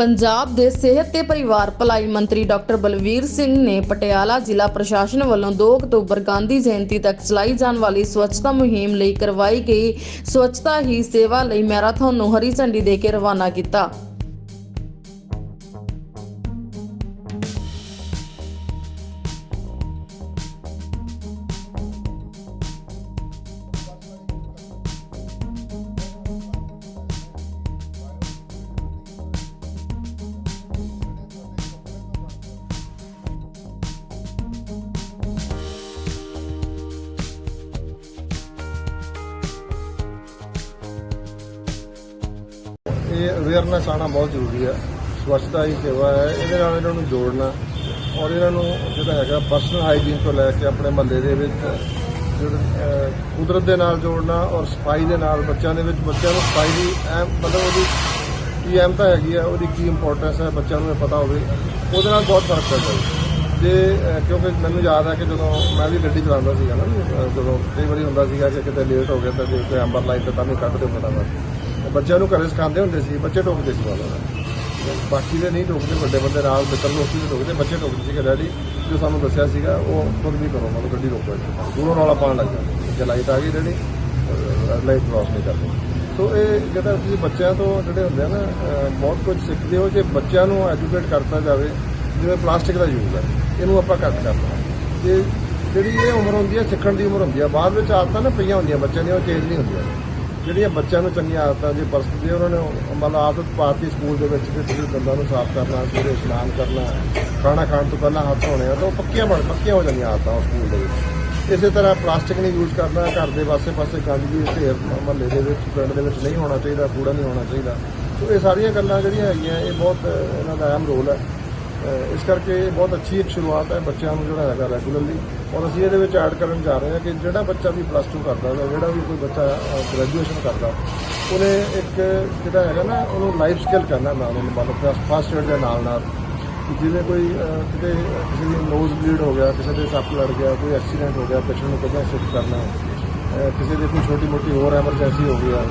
ਪੰਜਾਬ ਦੇ ਸਿਹਤ ਤੇ ਪਰਿਵਾਰ ਭਲਾਈ ਮੰਤਰੀ ਡਾਕਟਰ ਬਲਵੀਰ ਸਿੰਘ ਨੇ ਪਟਿਆਲਾ ਜ਼ਿਲ੍ਹਾ ਪ੍ਰਸ਼ਾਸਨ ਵੱਲੋਂ 2 ਅਕਤੂਬਰ ਗਾਂਧੀ ਜਯੰਤੀ ਤੱਕ ਚਲਾਈ ਜਾਣ ਵਾਲੀ ਸਵੱਛਤਾ ਮੁਹਿੰਮ ਲਈ ਕਰਵਾਈ ਗਈ ਸਵੱਛਤਾ ਹੀ ਸੇਵਾ ਲਈ ਮੈਰਾਥਨ ਨੂੰ ਹਰੀ ਝੰਡੀ ਦੇ ਕੇ ਰਵਾਨਾ ਕੀਤਾ। ਇਹ ਅਵੇਅਰਨੈਸ ਆਉਣਾ ਬਹੁਤ ਜ਼ਰੂਰੀ ਹੈ। ਸਵੱਛਤਾ ਹੀ ਸੇਵਾ ਹੈ ਇਹਦੇ ਨਾਲ ਇਹਨਾਂ ਨੂੰ ਜੋੜਨਾ ਔਰ ਇਹਨਾਂ ਨੂੰ ਜਿਹੜਾ ਹੈਗਾ ਪਰਸਨਲ ਹਾਈਜੀਨ ਤੋਂ ਲੈ ਕੇ ਆਪਣੇ ਮਹੱਲੇ ਦੇ ਵਿੱਚ ਜਿਹੜਾ, ਕੁਦਰਤ ਦੇ ਨਾਲ ਜੋੜਨਾ ਔਰ ਸਫ਼ਾਈ ਦੇ ਨਾਲ ਬੱਚਿਆਂ ਦੇ ਵਿੱਚ ਬੱਚਿਆਂ ਨੂੰ ਸਫ਼ਾਈ ਦੀ ਅਹਿਮ ਮਤਲਬ ਉਹਦੀ ਕੀ ਅਹਿਮਤਾ ਹੈਗੀ ਆ ਉਹਦੀ ਕੀ ਇੰਪੋਰਟੈਂਸ ਹੈ ਬੱਚਿਆਂ ਨੂੰ ਇਹ ਪਤਾ ਹੋਵੇ ਉਹਦੇ ਨਾਲ ਬਹੁਤ ਫ਼ਰਕ ਪੈਂਦਾ ਹੈ ਜੇ ਕਿਉਂਕਿ ਮੈਨੂੰ ਯਾਦ ਹੈ ਕਿ ਜਦੋਂ ਮੈਂ ਵੀ ਗੱਡੀ ਚਲਾਉਂਦਾ ਸੀਗਾ ਨਾ ਅਹ, ਜਦੋਂ ਕਈ ਵਾਰੀ ਹੁੰਦਾ ਸੀਗਾ ਕਿ ਕਿਤੇ ਲੇਟ ਹੋ ਗਿਆ ਤਾਂ ਜੇ ਕੋਈ ਐਂਬਰ ਲਾਈਨ ਤੇ ਤਾਂ ਵੀ ਕੱਢ ਦਿਓ ਫਟਾਫਟ ਬੱਚਿਆਂ ਨੂੰ ਘਰੇ ਸਿਖਾਉਂਦੇ ਹੁੰਦੇ ਸੀ, ਬੱਚੇ ਟੋਕਦੇ ਸੀ ਵਾਲਾ ਬਾਕੀ ਦੇ ਨਹੀਂ ਟੋਕਦੇ, ਵੱਡੇ ਬੰਦੇ ਨਾਲ ਮਿੱਤਰ ਦੋਸਤੀ ਦੇ ਟੋਕਦੇ, ਬੱਚੇ ਟੋਕਦੇ ਸੀਗੇ ਡੈਡੀ, ਜੋ ਸਾਨੂੰ ਦੱਸਿਆ ਸੀਗਾ, ਉਹ ਖੁਦ ਵੀ ਕਰੋ ਮਤਲਬ ਗੱਡੀ ਰੋਕੋ ਦੂਰੋਂ ਰੌਲਾ ਪਾਉਣ ਲੱਗ ਜਾਂਦੇ ਜੇ ਲਾਈਟ ਆ ਗਈ ਡੈਡੀ ਲਾਈਟ ਕ੍ਰਾਸ ਨਹੀਂ ਕਰਦੇ ਸੋ ਇਹ ਜਿਹੜਾ ਤੁਸੀਂ ਬੱਚਿਆਂ ਤੋਂ ਜਿਹੜੇ ਹੁੰਦੇ ਆ ਨਾ ਬਹੁਤ ਕੁਝ ਸਿੱਖਦੇ ਹੋ, ਜੇ ਬੱਚਿਆਂ ਨੂੰ ਐਜੂਕੇਟ ਕਰਤਾ ਜਾਵੇ, ਜਿਵੇਂ ਪਲਾਸਟਿਕ ਦਾ ਯੂਜ਼ ਹੈ, ਇਹਨੂੰ ਆਪਾਂ ਘੱਟ ਕਰਨਾ ਜੇ ਜਿਹੜੀ ਇਹ ਉਮਰ ਹੁੰਦੀ ਹੈ, ਸਿੱਖਣ ਦੀ ਉਮਰ ਹੁੰਦੀ ਹੈ, ਬਾਅਦ ਵਿੱਚ ਆਦਤਾਂ ਨਾ ਪਈਆਂ ਹੁੰਦੀਆਂ ਬੱਚਿਆਂ ਦੀਆਂ, ਉਹ ਚੇਂਜ ਨਹੀਂ ਹੁੰਦੀਆਂ। ਜਿਹੜੀਆਂ ਬੱਚਿਆਂ ਨੂੰ ਚੰਗੀਆਂ ਆਦਤਾਂ ਜੇ ਬਰਸਤ ਉਹਨਾਂ ਨੇ ਮਤਲਬ ਆਦਤ ਪਾਤੀ ਸਕੂਲ ਦੇ ਵਿੱਚ ਕਿ ਤੁਸੀਂ ਦੰਦਾਂ ਨੂੰ ਸਾਫ਼ ਕਰਨਾ, ਸਵੇਰੇ ਇਸ਼ਨਾਨ ਕਰਨਾ, ਖਾਣਾ ਖਾਣ ਤੋਂ ਪਹਿਲਾਂ ਹੱਥ ਧੋਣੇ ਆ, ਤਾਂ ਉਹ ਪੱਕੀਆਂ ਬਣ, ਪੱਕੀਆਂ ਹੋ ਜਾਂਦੀਆਂ ਆਦਤਾਂ ਉਹ ਸਕੂਲ ਦੇ ਵਿੱਚ। ਇਸੇ ਤਰ੍ਹਾਂ ਪਲਾਸਟਿਕ ਨਹੀਂ ਯੂਜ਼ ਕਰਨਾ, ਘਰ ਦੇ ਪਾਸੇ ਪਾਸੇ ਗੰਦਗੀ ਢੇਰ ਮਹੱਲੇ ਦੇ ਵਿੱਚ, ਪਿੰਡ ਦੇ ਵਿੱਚ ਨਹੀਂ ਹੋਣਾ ਚਾਹੀਦਾ, ਕੂੜਾ ਨਹੀਂ ਹੋਣਾ ਚਾਹੀਦਾ। ਸੋ ਇਹ ਸਾਰੀਆਂ ਗੱਲਾਂ ਜਿਹੜੀਆਂ ਹੈਗੀਆਂ, ਇਹ ਬਹੁਤ ਇਹਨਾਂ ਦਾ ਅਹਿਮ ਰੋਲ ਹੈ। ਇਸ ਕਰਕੇ ਇਹ ਬਹੁਤ ਅੱਛੀ ਇੱਕ ਸ਼ੁਰੂਆਤ ਹੈ ਬੱਚਿਆਂ ਨੂੰ ਜਿਹੜਾ ਹੈਗਾ ਰੈਗੂਲਰਲੀ ਔਰ ਅਸੀਂ ਇਹਦੇ ਵਿੱਚ ਐਡ ਕਰਨ ਜਾ ਰਹੇ ਹਾਂ ਕਿ ਜਿਹੜਾ ਬੱਚਾ ਵੀ ਪਲੱਸ 2 ਕਰਦਾ ਜਾਂ ਜਿਹੜਾ ਵੀ ਕੋਈ ਬੱਚਾ ਗ੍ਰੈਜੂਏਸ਼ਨ ਕਰਦਾ, ਉਹਨੇ ਇੱਕ ਜਿਹੜਾ ਹੈਗਾ ਨਾ, ਉਹਨੂੰ ਲਾਈਫ ਸਕਿੱਲ ਕਰਨਾ ਨਾਲ ਉਹਨੂੰ ਮਤਲਬ ਫਸਟ ਏਡ ਦੇ ਨਾਲ ਨਾਲ। ਜਿਵੇਂ ਕੋਈ ਕਿਤੇ ਕਿਸੇ ਦੀ ਨੋਜ਼ ਬਲੀਡ ਹੋ ਗਿਆ, ਕਿਸੇ ਦੇ ਸੱਪ ਲੜ ਗਿਆ, ਕੋਈ ਐਕਸੀਡੈਂਟ ਹੋ ਗਿਆ ਪੇਸ਼ੈਂਟ ਨੂੰ ਕਿੱਦਾਂ ਸ਼ਿਫਟ ਕਰਨਾ ਕਿਸੇ ਦੇ ਕੋਈ ਛੋਟੀ ਮੋਟੀ ਹੋਰ ਐਮਰਜੈਂਸੀ ਹੋ ਗਈ ਆ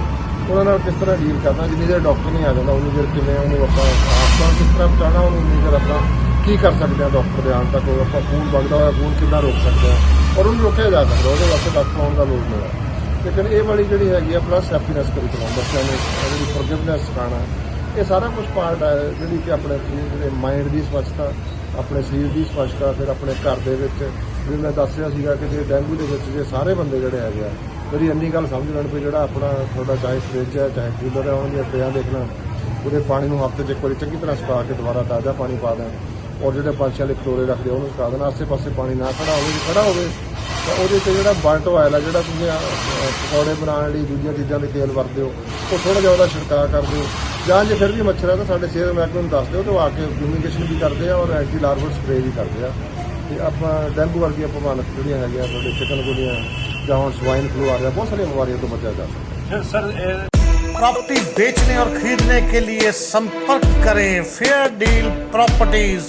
ਉਹਨਾਂ ਨਾਲ ਕਿਸ ਤਰ੍ਹਾਂ ਡੀਲ ਕਰਨਾ, ਜਿੰਨੀ ਦੇਰ ਡਾਕਟਰ ਨਹੀਂ ਆ ਜਾਂਦਾ, ਉਨੀ ਦੇਰ ਕਿਵੇਂ ਉਹਨੂੰ ਆਪਾਂ ਆਪਾਂ ਕਿਸ ਤਰ੍ਹਾਂ ਬਚਾਉਣਾ, ਉਹਨੂੰ ਉਨੀ ਦੇਰ ਆਪਾਂ ਕੀ ਕਰ ਸਕਦੇ ਹਾਂ ਡਾਕਟਰ ਦੇ ਆਉਣ ਤੱਕ, ਉਹ ਆਪਾਂ ਖੂਨ ਵਗਦਾ ਹੋਇਆ, ਖੂਨ ਕਿੱਦਾਂ ਰੋਕ ਸਕਦੇ ਹਾਂ, ਔਰ ਉਹਨੂੰ ਰੋਕਿਆ ਜਾ ਸਕਦਾ, ਉਹਦੇ ਵਾਸਤੇ ਡਾਕਟਰ ਆਉਣ ਦਾ ਲੋੜ ਨਹੀਂ ਹੈ। ਲੇਕਿਨ ਇਹ ਵਾਲੀ ਜਿਹੜੀ ਹੈਗੀ ਆ ਪਲੱਸ ਹੈਪੀਨੈਸ ਕਰਿਕੂਲਮ ਬੱਚਿਆਂ ਨੂੰ ਇਹ ਜਿਹੜੀ ਫੋਰਗਿਵਨੈਸ ਸਿਖਾਉਣਾ, ਇਹ ਸਾਰਾ ਕੁਝ ਪਾਰਟ ਹੈ ਜਿਹੜੀ ਕਿ ਆਪਣੇ ਸਰੀਰ ਮਾਈਂਡ ਦੀ ਸਵੱਛਤਾ, ਆਪਣੇ ਸਰੀਰ ਦੀ ਸਵੱਛਤਾ, ਫਿਰ ਆਪਣੇ ਘਰ ਦੇ ਵਿੱਚ, ਜਿਵੇਂ ਮੈਂ ਦੱਸ ਰਿਹਾ ਸੀਗਾ ਕਿ ਜੇ ਡੈਂਗੂ ਦੇ ਵਿੱਚ ਜੇ ਸਾਰੇ ਬੰਦੇ ਜਿਹੜੇ ਹੈਗੇ ਆ ਮੇਰੀ ਇੰਨੀ ਗੱਲ ਸਮਝ ਲੈਣ ਵੀ ਜਿਹੜਾ ਆਪਣਾ ਤੁਹਾਡਾ ਚਾਹੇ ਫ੍ਰਿਜ ਹੈ, ਚਾਹੇ ਕੂਲਰ ਹੈ ਉਹਨਾਂ ਦੀਆਂ ਪਿਆ ਦੇਖਣਾ ਉਹਦੇ ਪਾਣੀ ਨੂੰ ਹਫ਼ਤੇ 'ਚ ਇੱਕ ਵਾਰੀ ਚੰਗੀ ਤਰ੍ਹਾਂ ਸੁਕਾ ਕੇ ਦੁਬਾਰਾ ਤਾਜ਼ਾ ਪਾਣੀ ਪਾ ਦੇਣ। ਔਰ ਜਿਹੜੇ ਪੰਛੀਆਂ ਲਈ ਕਟੋਰੇ ਰੱਖਦੇ ਉਹਨੂੰ ਸੁਕਾ ਦੇਣਾ। ਆਸੇ-ਪਾਸੇ ਪਾਣੀ ਨਾ ਖੜਾ ਹੋਵੇ, ਜੇ ਖੜਾ ਹੋਵੇ, ਤਾਂ ਉਹਦੇ ਤੇ ਜਿਹੜਾ ਬੰਟ ਆਇਲ ਹੈ ਜਿਹੜਾ ਤੁਸੀਂ ਪਕੌੜੇ ਬਣਾਉਣ ਲਈ ਦੂਜੀਆਂ ਚੀਜ਼ਾਂ ਲਈ ਤੇਲ ਵਰਤਦੇ ਹੋ, ਉਹ ਥੋੜਾ ਜਿਹਾ ਉਹਦਾ ਛਿੜਕਾਅ ਕਰ ਦਿਓ। ਜਾਂ ਜੇ ਫਿਰ ਵੀ ਮੱਛਰ ਹੈ ਤਾਂ ਸਾਡੇ ਸਿਹਤ ਮਹਿਕਮੇ ਨੂੰ ਦੱਸ ਦਿਓ ਤੇ ਉਹ ਆ ਕੇ ਫਿਊਮੀਗੇਸ਼ਨ ਵੀ ਕਰਦੇ ਆ ਔਰ ਐਂਟੀ ਲਾਰਵਲ ਸਪਰੇਅ ਵੀ ਕਰਦੇ ਆ। ਤੇ ਆਪਾਂ ਡੈਂਗੂ ਵਰਗੀਆਂ ਭਵਾਨਕ ਜਿਹੜੀਆਂ ਹੈਗੀਆਂ, ਤੁਹਾਡੇ ਚਿਕਨ ਚਿਕਨਗੁਨੀਆ ਜਾਂ ਹੁਣ ਸਵਾਈਨ ਫਲੂ ਆ ਰਿਹਾ ਬਹੁਤ ਸਾਰੀਆਂ ਬਿਮਾਰੀਆਂ ਤੋਂ ਬਚਿਆ ਜਾ ਸਕਦਾ सर ए, प्रॉपर्टी बेचने और खरीदने के लिए संपर्क करें फेयर डील प्रॉपर्टीज